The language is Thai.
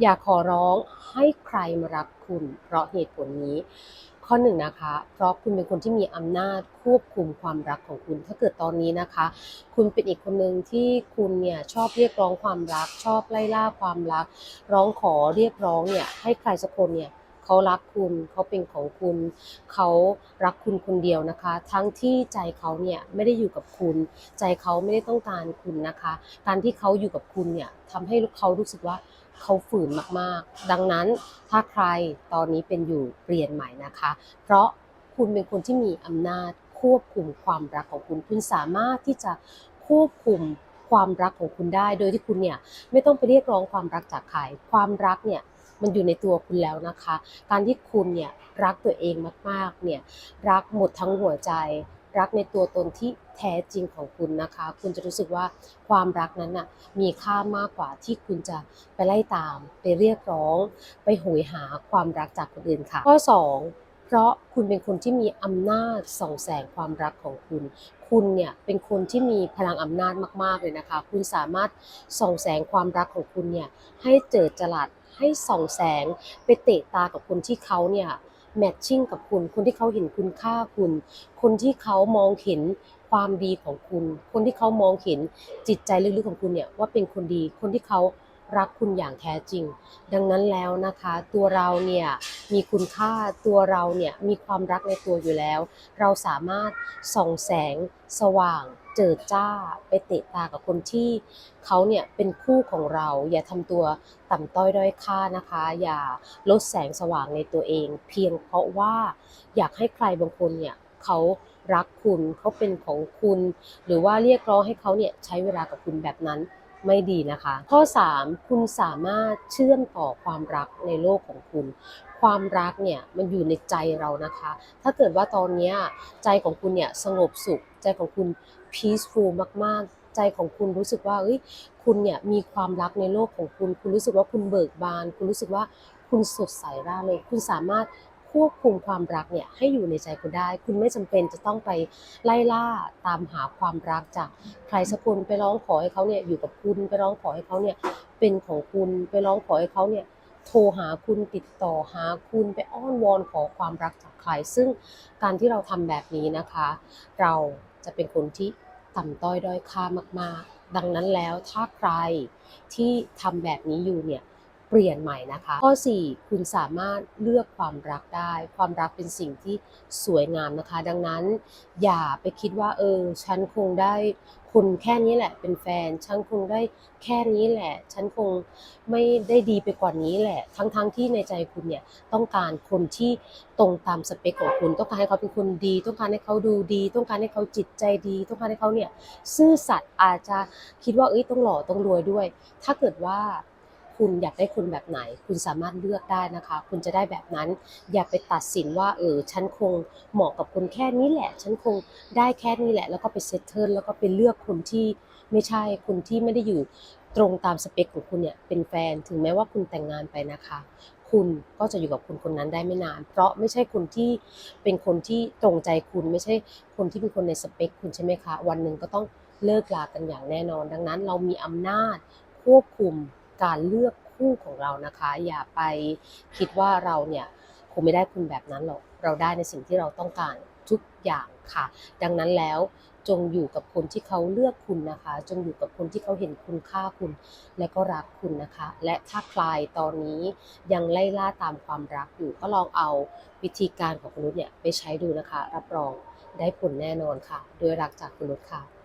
อย่าขอร้องให้ใครมารักคุณ เพราะเหตุผลนี้ ข้อหนึ่งนะคะ เพราะคุณเป็นคนที่มีอำนาจควบคุมความรักของคุณ ถ้าเกิดตอนนี้นะคะ คุณเป็นอีกคนหนึ่งที่คุณเนี่ยชอบเรียกร้องความรัก ชอบไล่ล่าความรัก ร้องขอเรียกร้องเนี่ยให้ใครสักคนเนี่ยเขารักคุณเขาเป็นของคุณ เขารักคุณคนเดียวนะคะ ทั้งที่ใจเขาเนี่ยไม่ได้อยู่กับคุณ ใจเขาไม่ได้ต้องการคุณนะคะ การที่เขาอยู่กับคุณเนี่ยทำให้เขารู้สึกว่า เขาฝืนมากๆ ดังนั้นถ้าใครตอนนี้เป็นอยู่เปลี่ยนใหม่นะคะ เพราะคุณเป็นคนที่มีอำนาจควบคุมความรักของคุณ คุณสามารถที่จะควบคุมความรักของคุณได้ โดยที่คุณเนี่ยไม่ต้องไปเรียกร้องความรักจากใคร ความรักเนี่ยมันอยู่ในตัวคุณแล้วนะคะ การที่คุณเนี่ยรักตัวเองมากๆ เนี่ยรักหมดทั้งหัวใจ รักในตัวตนที่แท้จริงของคุณนะคะ คุณจะรู้สึกว่าความรักนั้นน่ะมีค่ามากกว่าที่คุณจะไปไล่ตาม ไปเรียกร้อง ไปโหยหาความรักจากคนอื่นค่ะ ข้อ 2 เพราะคุณเป็นคนที่มีอำนาจส่องแสงความรักของคุณ คุณเนี่ยเป็นคนที่มีพลังอำนาจมากๆเลยนะคะ คุณสามารถส่องแสงความรักของคุณเนี่ยให้เจิดจรัสให้ส่องแสงไปเตะตากับคนที่เขาเนี่ย แมทชิ่งกับคุณ คนที่เขาเห็นคุณค่าคุณ คนที่เขามองเห็นความดีของคุณ คนที่เขามองเห็นจิตใจลึกๆของคุณเนี่ยว่าเป็นคนดี คนที่เขา รักคุณอย่างแท้จริง ดังนั้นแล้วนะคะ ตัวเราเนี่ยมีคุณค่าตัวเราเนี่ยมีความรักในตัวอยู่แล้ว เราสามารถส่องแสงสว่างเจิดจ้าไปเตะตากับคนที่เขาเนี่ยเป็นคู่ของเรา อย่าทำตัวต่ำต้อยด้อยค่านะคะ อย่าลดแสงสว่างในตัวเอง เพียงเพราะว่าอยากให้ใครบางคนเนี่ยเขารักคุณเขาเป็นของคุณ หรือว่าเรียกร้องให้เขาเนี่ยใช้เวลากับคุณแบบนั้น ไม่ดีนะคะ ข้อ 3 คุณสามารถเชื่อมต่อความรักในโลกของคุณ ความรักเนี่ยมันอยู่ในใจเรานะคะ ถ้าเกิดว่าตอนนี้ใจของคุณเนี่ยสงบสุข ใจของคุณ peaceful มากๆ ใจของคุณรู้สึกว่าเอ้ยคุณเนี่ยมีความรักในโลกของคุณ คุณรู้สึกว่าคุณเบิกบาน คุณรู้สึกว่าคุณสดใสร่าเริงคุณสามารถ ควบคุมความรักเนี่ยให้อยู่ในใจคุณได้ คุณไม่จำเป็นจะต้องไปไล่ล่าตามหาความรักจากใครสักคนไปร้องขอให้เขาเนี่ยอยู่กับคุณไปร้องขอให้เขาเนี่ยเป็นของคุณไปร้องขอให้เขาเนี่ยโทรหาคุณติดต่อหาคุณไปอ้อนวอนขอความรักจากใคร ซึ่งการที่เราทำแบบนี้นะคะ เราจะเป็นคนที่ต่ำต้อยด้อยค่ามากๆ ดังนั้นแล้วถ้าใครที่ทำแบบนี้อยู่เนี่ย เปลี่ยนใหม่นะคะ ข้อ 4 คุณสามารถเลือกความรักได้ ความรักเป็นสิ่งที่สวยงามนะคะ ดังนั้นอย่าไปคิดว่าเออ ฉันคงได้คุณแค่นี้แหละเป็นแฟน ฉันคงได้แค่นี้แหละ ฉันคงไม่ได้ดีไปกว่านี้แหละ ทั้งๆทที่ในใจคุณเนี่ยต้องการคนที่ตรงตามสเปคของคุณ ต้องการให้เขาเป็นคนดี ต้องการให้เขาดูดี ต้องการให้เขาจิตใจดี ต้องการให้เขาเนี่ยซื่อสัตย์อาจจะคิดว่าเอ้ยต้องหล่อต้องรวยด้วย ถ้าเกิดว่า คุณอยากได้คนแบบไหน คุณสามารถเลือกได้นะคะ คุณจะได้แบบนั้น อย่าไปตัดสินว่าเออฉันคงเหมาะกับคนแค่นี้แหละ ฉันคงได้แค่นี้แหละ แล้วก็ไปเซตเทิลแล้วก็ไปเลือกคนที่ไม่ใช่คนที่ไม่ได้อยู่ตรงตามสเปคของคุณเนี่ยเป็นแฟนถึงแม้ว่าคุณแต่งงานไปนะคะ คุณก็จะอยู่กับคนคนนั้นได้ไม่นาน เพราะไม่ใช่คนที่เป็นคนที่ตรงใจคุณไม่ใช่คนที่เป็นคนในสเปคคุณใช่ไหมคะ วันหนึ่งก็ต้องเลิกลากันอย่างแน่นอน ดังนั้นเรามีอำนาจควบคุม การเลือกคู่ของเรานะคะ อย่าไปคิดว่าเราเนี่ยคงไม่ได้คุณแบบนั้นหรอก เราได้ในสิ่งที่เราต้องการทุกอย่างค่ะ ดังนั้นแล้วจงอยู่กับคนที่เขาเลือกคุณนะคะ จงอยู่กับคนที่เขาเห็นคุณค่าคุณ และก็รักคุณนะคะ และถ้าใครตอนนี้ยังไล่ล่าตามความรักอยู่ก็ลองเอาวิธีการของคุณนุชเนี่ยไปใช้ดูนะคะ รับรองได้ผลแน่นอนค่ะ ด้วยรักจากคุณนุชค่ะ